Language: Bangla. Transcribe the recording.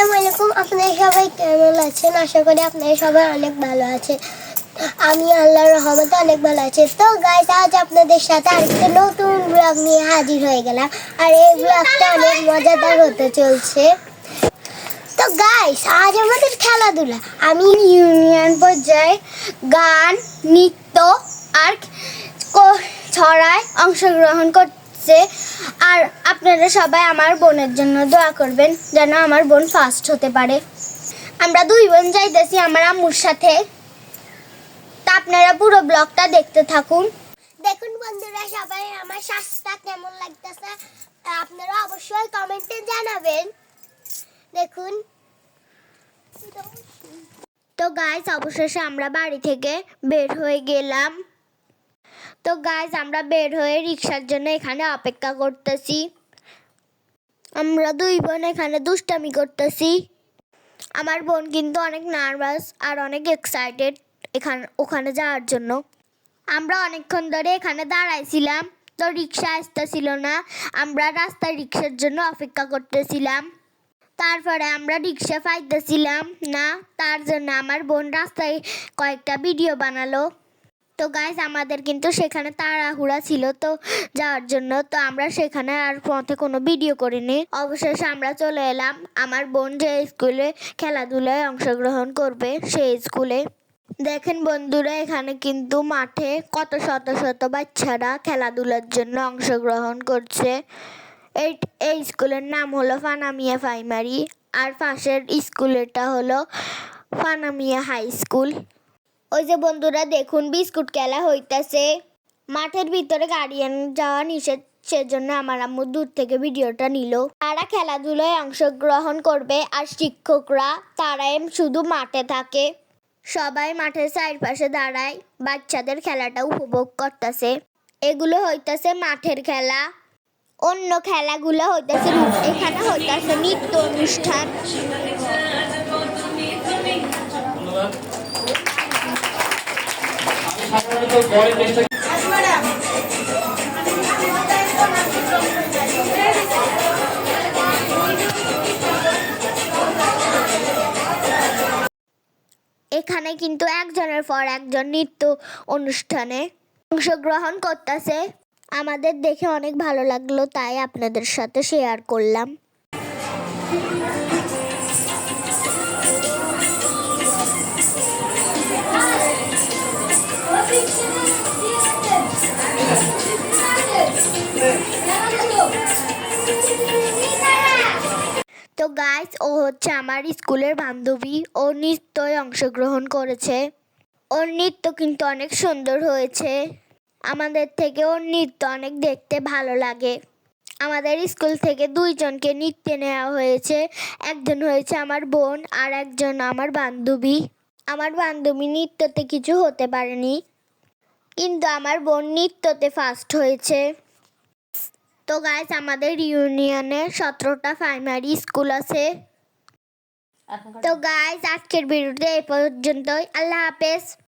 আসসালামু আলাইকুম। আপনারা সবাই কেমন আছেন? আশা করি আপনারা সবাই অনেক ভালো আছে আমি আল্লাহর রহমতে অনেক ভালো আছি। তো গাইস আজ আপনাদের সাথে আরেকটা নতুন ব্লগ নিয়ে হাজির হয়ে গেলাম। আর এই ব্লগটা অনেক মজাদার হতে চলছে। তো গাইস আজ আমাদের খেলাধুলা। আমি ইউনিয়ন পর্যায়ে গান, নৃত্য আর ছড়ায় অংশগ্রহণ করছে আর আপনারা সবাই আমার বোনের জন্য দোয়া করবেন, যেন আমার বোন ফার্স্ট হতে পারে। আমরা দুই বোন যাইতেছি আমার আম্মুর সাথে। তা আপনারা পুরো ব্লগটা দেখতে থাকুন। দেখুন বন্ধুরা, সবাই আমার শ্বাসটা কেমন লাগতেছে? আপনারা অবশ্যই কমেন্টে জানাবেন। দেখুন। তো গাইস অবশেষে আমরা বাড়ি থেকে বের হয়ে গেলাম। তো গাইজ আমরা বের হয়ে রিক্সার জন্য এখানে অপেক্ষা করতেছি। আমরা দুই বোন এখানে দুষ্টামি করতেছি। আমার বোন কিন্তু অনেক নার্ভাস আর অনেক এক্সাইটেড এখানে, ওখানে যাওয়ার জন্য। আমরা অনেকক্ষণ ধরে এখানে দাঁড়াইছিলাম, তো রিক্সা আসতেছিল না। আমরা রাস্তায় রিক্সার জন্য অপেক্ষা করতেছিলাম। তারপরে আমরা রিক্সা পাইতেছিলাম না, তার জন্য আমার বোন রাস্তায় কয়েকটা ভিডিও বানালো। তো গাইজ আমাদের কিন্তু সেখানে তাড়াহুড়া ছিল তো যাওয়ার জন্য, তো আমরা সেখানে আর পথে কোনো ভিডিও করিনি। অবশেষে আমরা চলে এলাম আমার বোন যে স্কুলে খেলাধুলায় অংশগ্রহণ করবে, সেই স্কুলে দেখেন বন্ধুরা, এখানে কিন্তু মাঠে কত শত শত বাচ্চারা খেলাধুলার জন্য অংশগ্রহণ করছে। এই এই স্কুলের নাম হলো ফানামিয়া প্রাইমারি, আর পাশের স্কুলেরটা হলো ফানামিয়া হাই স্কুল ওই যে বন্ধুরা, দেখুন, বিস্কুট খেলা হইতাছে। মাঠের ভিতরে গার্ডিয়ান যাওয়া নিষেধ, সেজন্য আমার আম্মু দূর থেকে ভিডিওটা নিল। তারা খেলাধুলায় অংশগ্রহণ করবে, আর শিক্ষকরা, তারাই শুধু মাঠে থাকে। সবাই মাঠের চারপাশে দাঁড়ায়, বাচ্চাদের খেলাটা উপভোগ করতেছে। এগুলো হইতাছে মাঠের খেলা। অন্য খেলাগুলো হইতাছে এখানে হইতাছে নৃত্য অনুষ্ঠান। সাধারণত চেষ্টা এখানে কিন্তু একজনের পর একজন নৃত্য অনুষ্ঠানে অংশগ্রহণ করতেছে। আমাদের দেখে অনেক ভালো লাগল, তাই আপনাদের সাথে শেয়ার করলাম। গাইস ও হচ্ছে আমার স্কুলের বান্ধবী। ও নৃত্যয় অংশগ্রহণ করেছে। ওর নৃত্য কিন্তু অনেক সুন্দর হয়েছে। আমাদের থেকে ওর নৃত্য অনেক দেখতে ভালো লাগে। আমাদের স্কুল থেকে দুইজনকে নৃত্যে নেওয়া হয়েছে। একজন হয়েছে আমার বোন আর একজন আমার বান্ধবী। আমার বান্ধবী নৃত্যতে কিছু হতে পারেনি। কিন্তু আমার বোন নৃত্যতে ফার্স্ট হয়েছে। তো গাইজ আমাদের ইউনিয়নে সতেরোটা প্রাইমারি স্কুল আছে। তো গাইজ আজকের ভিডিওতে এই পর্যন্তই। আল্লাহ হাফেজ।